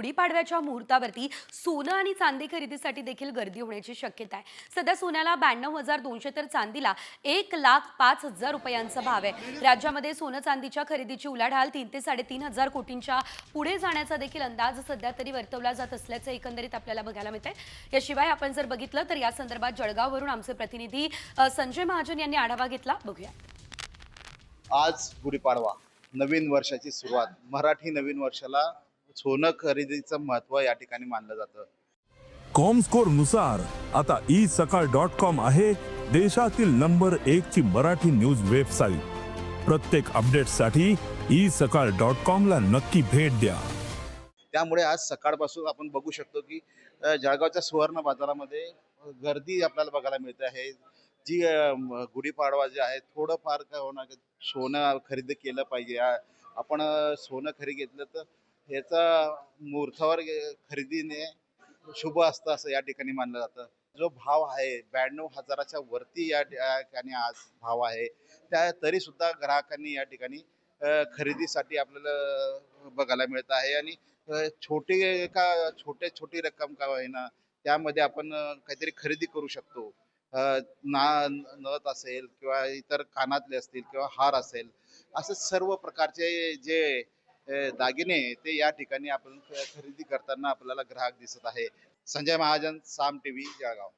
गुढीपाडव्याच्या मुहूर्तावरती सोनं आणि चांदी खरेदीसाठी देखील गर्दी होण्याची शक्यता आहे. सध्या सोन्याला ब्याण्णव हजार दोनशे तर चांदीला एक लाख पाच हजार रुपयांचा भाव आहे. राज्यामध्ये सोनं चांदीच्या खरेदीची उलाढाल तीन ते साडेतीन हजार कोटींच्या पुढे जाण्याचा देखील अंदाज सध्या तरी वर्तवला जात असल्याचं एकंदरीत आपल्याला बघायला मिळतंय. याशिवाय आपण जर बघितलं तर या संदर्भात जळगाववरून आमचे प्रतिनिधी संजय महाजन यांनी आढावा घेतला. बघूया. आज गुढीपाडवा नवीन वर्षाची सुरुवात. मराठी नवीन वर्षाला सोनं खरेदीचं महत्त्व या ठिकाणी मानलं जातं. कॉमस्कोरनुसार आता ई सकाळ डॉट कॉम आहे देशातील नंबर एक ची मराठी न्यूज वेबसाईट प्रत्येक अपडेटसाठी ई सकाळ डॉट कॉम ला नक्की भेट द्या. त्यामुळे आज सकाळपासून आपण बघू शकतो की जळगावच्या सुवर्ण बाजारामध्ये गर्दी आपल्याला बघायला मिळते आहे. जी गुढीपाडवा जे आहे थोडंफार काय होणार सोनं खरेदी केलं पाहिजे. आपण सोनं खरेदी घेतलं तर ह्याचा मुहूर्तावर खरेदीने शुभ असतं असं या ठिकाणी मानलं जातं. जो भाव आहे ब्याण्णव हजाराच्या वरती या ठिकाणी आज भाव आहे. त्या तरी सुद्धा ग्राहकांनी या ठिकाणी खरेदीसाठी आपल्याला बघायला मिळत आहे. आणि छोटे का छोटे छोटी रक्कम का होईना त्यामध्ये आपण काहीतरी खरेदी करू शकतो. ना नथ असेल किंवा इतर कानातले असतील किंवा हार असेल असं सर्व प्रकारचे जे दागिने ते या ठिकाणी आपण खरेदी करताना आपल्याला ग्राहक दिसत आहे. संजय महाजन साम टीव्ही जळगाव.